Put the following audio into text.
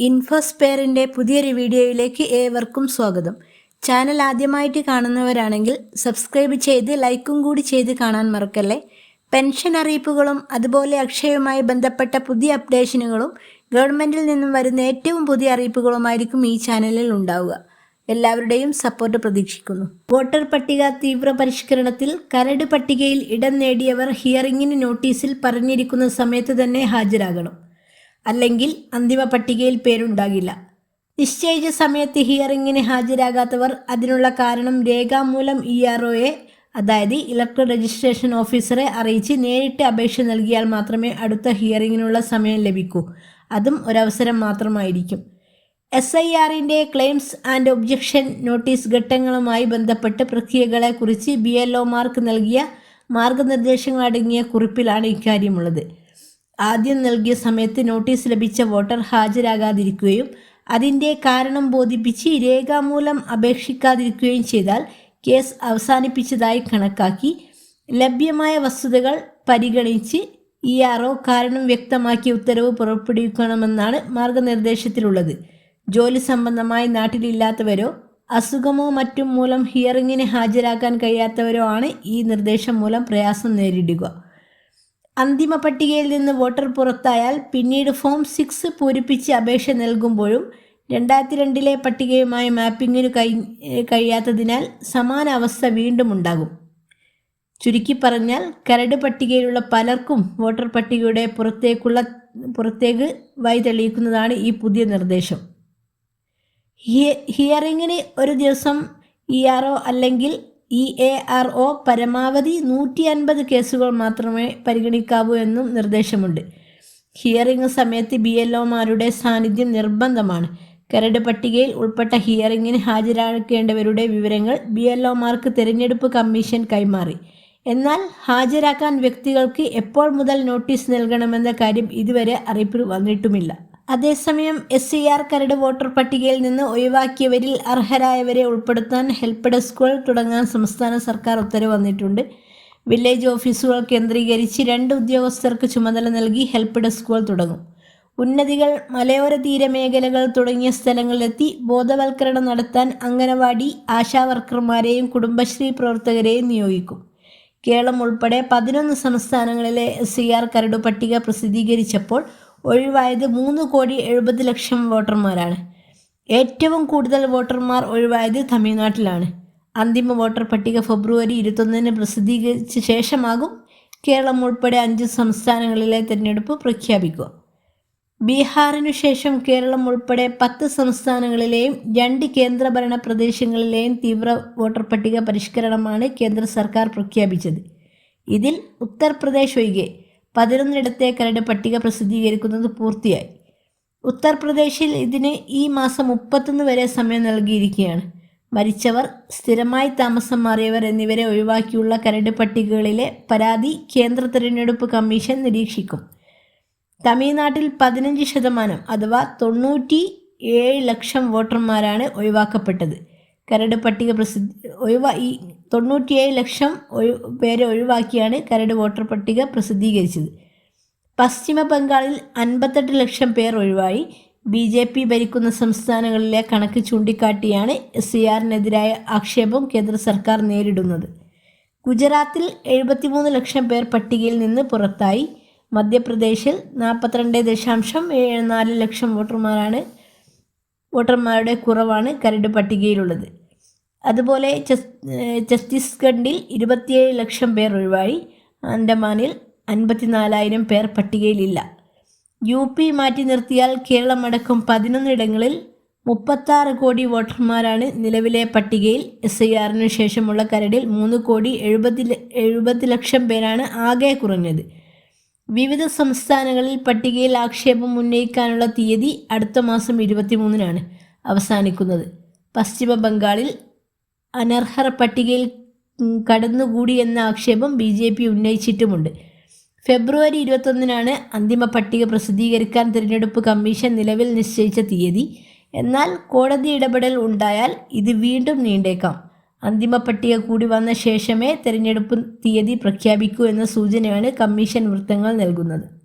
ഇൻഫോസ്പെയറിന്റെ പുതിയൊരു വീഡിയോയിലേക്ക് ഏവർക്കും സ്വാഗതം. ചാനൽ ആദ്യമായിട്ട് കാണുന്നവരാണെങ്കിൽ സബ്സ്ക്രൈബ് ചെയ്ത് ലൈക്കും കൂടി ചെയ്ത് കാണാൻ മറക്കല്ലേ. പെൻഷൻ അറിയിപ്പുകളും അതുപോലെ അക്ഷയവുമായി ബന്ധപ്പെട്ട പുതിയ അപ്ഡേഷനുകളും ഗവൺമെന്റിൽ നിന്നും വരുന്ന ഏറ്റവും പുതിയ അറിയിപ്പുകളുമായിരിക്കും ഈ ചാനലിൽ ഉണ്ടാവുക. എല്ലാവരുടെയും സപ്പോർട്ട് പ്രതീക്ഷിക്കുന്നു. വോട്ടർ പട്ടിക തീവ്ര പരിഷ്കരണത്തിൽ കരട് പട്ടികയിൽ ഇടം നേടിയവർ ഹിയറിംഗിന് നോട്ടീസിൽ പറഞ്ഞിരിക്കുന്ന സമയത്ത് തന്നെ ഹാജരാകണം. അല്ലെങ്കിൽ അന്തിമ പട്ടികയിൽ പേരുണ്ടാകില്ല. നിശ്ചയിച്ച സമയത്ത് ഹിയറിംഗിന് ഹാജരാകാത്തവർ അതിനുള്ള കാരണം രേഖാമൂലം ഇ ആർ ഒയെ അതായത് ഇലക്ട്രൽ രജിസ്ട്രേഷൻ ഓഫീസറെ അറിയിച്ച് നേരിട്ട് അപേക്ഷ നൽകിയാൽ മാത്രമേ അടുത്ത ഹിയറിങ്ങിനുള്ള സമയം ലഭിക്കൂ. അതും ഒരവസരം മാത്രമായിരിക്കും. എസ് ഐ ആറിന്റെ ക്ലെയിംസ് ആൻഡ് ഒബ്ജക്ഷൻ നോട്ടീസ് ഘട്ടങ്ങളുമായി ബന്ധപ്പെട്ട് പ്രക്രിയകളെക്കുറിച്ച് ബി എൽ മാർക്ക് നൽകിയ മാർഗനിർദ്ദേശങ്ങളടങ്ങിയ കുറിപ്പിലാണ് ഇക്കാര്യമുള്ളത്. ആദ്യം നൽകിയ സമയത്ത് നോട്ടീസ് ലഭിച്ച വോട്ടർ ഹാജരാകാതിരിക്കുകയും അതിന്റെ കാരണം ബോധിപ്പിച്ച് രേഖാമൂലം അപേക്ഷിക്കാതിരിക്കുകയും ചെയ്താൽ കേസ് അവസാനിപ്പിച്ചതായി കണക്കാക്കി ലഭ്യമായ വസ്തുതകൾ പരിഗണിച്ച് ഇ ആർ കാരണം വ്യക്തമാക്കിയ ഉത്തരവ് പുറപ്പെടുവിക്കണമെന്നാണ് മാർഗനിർദ്ദേശത്തിലുള്ളത്. ജോലി സംബന്ധമായി നാട്ടിലില്ലാത്തവരോ അസുഖമോ മറ്റും മൂലം ഹിയറിങ്ങിന് ഹാജരാക്കാൻ കഴിയാത്തവരോ ആണ് ഈ നിർദ്ദേശം മൂലം പ്രയാസം നേരിടുക. അന്തിമ പട്ടികയിൽ നിന്ന് വോട്ടർ പുറത്തായാൽ പിന്നീട് ഫോം സിക്സ് പൂരിപ്പിച്ച് അപേക്ഷ നൽകുമ്പോഴും രണ്ടായിരത്തി രണ്ടിലെ പട്ടികയുമായി മാപ്പിങ്ങിന് കഴി കഴിയാത്തതിനാൽ സമാന അവസ്ഥ വീണ്ടും ഉണ്ടാകും. ചുരുക്കി പറഞ്ഞാൽ കരട് പട്ടികയിലുള്ള പലർക്കും വോട്ടർ പട്ടികയുടെ പുറത്തേക്കുള്ള പുറത്തേക്ക് വഴി തെളിയിക്കുന്നതാണ് ഈ പുതിയ നിർദ്ദേശം. ഹിയറിങ്ങിന് ഒരു ദിവസം ഇ ആർ അല്ലെങ്കിൽ ഇ എ ആർ ഒ പരമാവധി നൂറ്റി അൻപത് കേസുകൾ മാത്രമേ പരിഗണിക്കാവൂ എന്നും നിർദ്ദേശമുണ്ട്. ഹിയറിംഗ് സമയത്ത് ബി എൽ ഒമാരുടെ സാന്നിധ്യം നിർബന്ധമാണ്. കരട് പട്ടികയിൽ ഉൾപ്പെട്ട ഹിയറിംഗിന് ഹാജരാക്കേണ്ടവരുടെ വിവരങ്ങൾ ബി എൽ ഒമാർക്ക് തിരഞ്ഞെടുപ്പ് കമ്മീഷൻ കൈമാറി. എന്നാൽ ഹാജരാക്കാൻ വ്യക്തികൾക്ക് എപ്പോൾ മുതൽ നോട്ടീസ് നൽകണമെന്ന കാര്യം ഇതുവരെ അറിയിപ്പ് വന്നിട്ടുമില്ല. അതേസമയം എസ് സി ആർ കരട് വോട്ടർ പട്ടികയിൽ നിന്ന് ഒഴിവാക്കിയവരിൽ അർഹരായവരെ ഉൾപ്പെടുത്താൻ ഹെൽപ്പ് ഡെസ്കുകൾ തുടങ്ങാൻ സംസ്ഥാന സർക്കാർ ഉത്തരവ് വന്നിട്ടുണ്ട്. വില്ലേജ് ഓഫീസുകൾ കേന്ദ്രീകരിച്ച് രണ്ട് ഉദ്യോഗസ്ഥർക്ക് ചുമതല നൽകി ഹെൽപ്പ് ഡെസ്കുകൾ തുടങ്ങും. ഉന്നതികൾ മലയോര തീരമേഖലകൾ തുടങ്ങിയ സ്ഥലങ്ങളിലെത്തി ബോധവൽക്കരണം നടത്താൻ അംഗനവാടി ആശാവർക്കർമാരെയും കുടുംബശ്രീ പ്രവർത്തകരെയും നിയോഗിക്കും. കേരളം ഉൾപ്പെടെ പതിനൊന്ന് സംസ്ഥാനങ്ങളിലെ എസ് സി ആർ കരട് പട്ടിക പ്രസിദ്ധീകരിച്ചപ്പോൾ ഒഴിവായത് മൂന്ന് കോടി എഴുപത് ലക്ഷം വോട്ടർമാരാണ്. ഏറ്റവും കൂടുതൽ വോട്ടർമാർ ഒഴിവായത് തമിഴ്നാട്ടിലാണ്. അന്തിമ വോട്ടർ പട്ടിക ഫെബ്രുവരി ഇരുപത്തൊന്നിന് പ്രസിദ്ധീകരിച്ച ശേഷമാകും കേരളം ഉൾപ്പെടെ അഞ്ച് സംസ്ഥാനങ്ങളിലെ തിരഞ്ഞെടുപ്പ് പ്രഖ്യാപിക്കുക. ബീഹാറിനു ശേഷം കേരളം ഉൾപ്പെടെ പത്ത് സംസ്ഥാനങ്ങളിലെയും രണ്ട് കേന്ദ്രഭരണ പ്രദേശങ്ങളിലെയും തീവ്ര വോട്ടർ പട്ടിക പരിഷ്കരണമാണ് കേന്ദ്ര സർക്കാർ പ്രഖ്യാപിച്ചത്. ഇതിൽ ഉത്തർപ്രദേശ് ഒഴികെ പതിനൊന്നിടത്തെ കരട് പട്ടിക പ്രസിദ്ധീകരിക്കുന്നത് പൂർത്തിയായി. ഉത്തർപ്രദേശിൽ ഇതിന് ഈ മാസം മുപ്പത്തൊന്ന് വരെ സമയം നൽകിയിരിക്കുകയാണ്. മരിച്ചവർ സ്ഥിരമായി താമസം മാറിയവർ എന്നിവരെ ഒഴിവാക്കിയുള്ള കരട് പട്ടികകളിലെ പരാതി കേന്ദ്ര തിരഞ്ഞെടുപ്പ് കമ്മീഷൻ നിരീക്ഷിക്കും. തമിഴ്നാട്ടിൽ പതിനഞ്ച് ശതമാനം അഥവാ തൊണ്ണൂറ്റി ഏഴ് ലക്ഷം വോട്ടർമാരാണ് ഒഴിവാക്കപ്പെട്ടത്. കരട് പട്ടിക പ്രസിദ്ധി ഒഴിവാ ഈ തൊണ്ണൂറ്റിയേഴ് ലക്ഷം ഒഴി പേരെ ഒഴിവാക്കിയാണ് കരട് വോട്ടർ പട്ടിക പ്രസിദ്ധീകരിച്ചത്. പശ്ചിമ ബംഗാളിൽ അൻപത്തെട്ട് ലക്ഷം പേർ ഒഴിവായി. ബി ജെ പി ഭരിക്കുന്ന സംസ്ഥാനങ്ങളിലെ കണക്ക് ചൂണ്ടിക്കാട്ടിയാണ് സി ആറിനെതിരായ ആക്ഷേപം കേന്ദ്ര സർക്കാർ നേരിടുന്നത്. ഗുജറാത്തിൽ എഴുപത്തിമൂന്ന് ലക്ഷം പേർ പട്ടികയിൽ നിന്ന് പുറത്തായി. മധ്യപ്രദേശിൽ നാൽപ്പത്തിരണ്ട് ദശാംശം നാല് ലക്ഷം വോട്ടർമാരാണ് വോട്ടർമാരുടെ കുറവാണ് കരട് പട്ടികയിലുള്ളത്. അതുപോലെ ഛത്തീസ്ഗഡിൽ ഇരുപത്തിയേഴ് ലക്ഷം പേർ ഒഴിവായി. ആൻഡമാനിൽ അൻപത്തിനാലായിരം പേർ പട്ടികയിലില്ല. യു പി മാറ്റി നിർത്തിയാൽ കേരളമടക്കം പതിനൊന്നിടങ്ങളിൽ മുപ്പത്താറ് കോടി വോട്ടർമാരാണ് നിലവിലെ പട്ടികയിൽ. എസ് ഐ ആറിന് ശേഷമുള്ള കരടിൽ മൂന്ന് കോടി എഴുപത്തി എഴുപത് ലക്ഷം പേരാണ് ആകെ കുറഞ്ഞത്. വിവിധ സംസ്ഥാനങ്ങളിൽ പട്ടികയിൽ ആക്ഷേപം ഉന്നയിക്കാനുള്ള തീയതി അടുത്ത മാസം ഇരുപത്തിമൂന്നിനാണ് അവസാനിക്കുന്നത്. പശ്ചിമ ബംഗാളിൽ അനർഹർ പട്ടികയിൽ കടന്നുകൂടി എന്ന ആക്ഷേപം ബി ജെ പി ഉന്നയിച്ചിട്ടുമുണ്ട്. ഫെബ്രുവരി ഇരുപത്തൊന്നിനാണ് അന്തിമ പട്ടിക പ്രസിദ്ധീകരിക്കാൻ തിരഞ്ഞെടുപ്പ് കമ്മീഷൻ നിലവിൽ നിശ്ചയിച്ച തീയതി. എന്നാൽ കോടതി ഇടപെടൽ ഉണ്ടായാൽ ഇത് വീണ്ടും നീണ്ടേക്കാം. അന്തിമ പട്ടിക കൂടി വന്ന ശേഷമേ തിരഞ്ഞെടുപ്പ് തീയതി പ്രഖ്യാപിക്കൂ എന്ന സൂചനയാണ് കമ്മീഷൻ വൃത്തങ്ങൾ നൽകുന്നത്.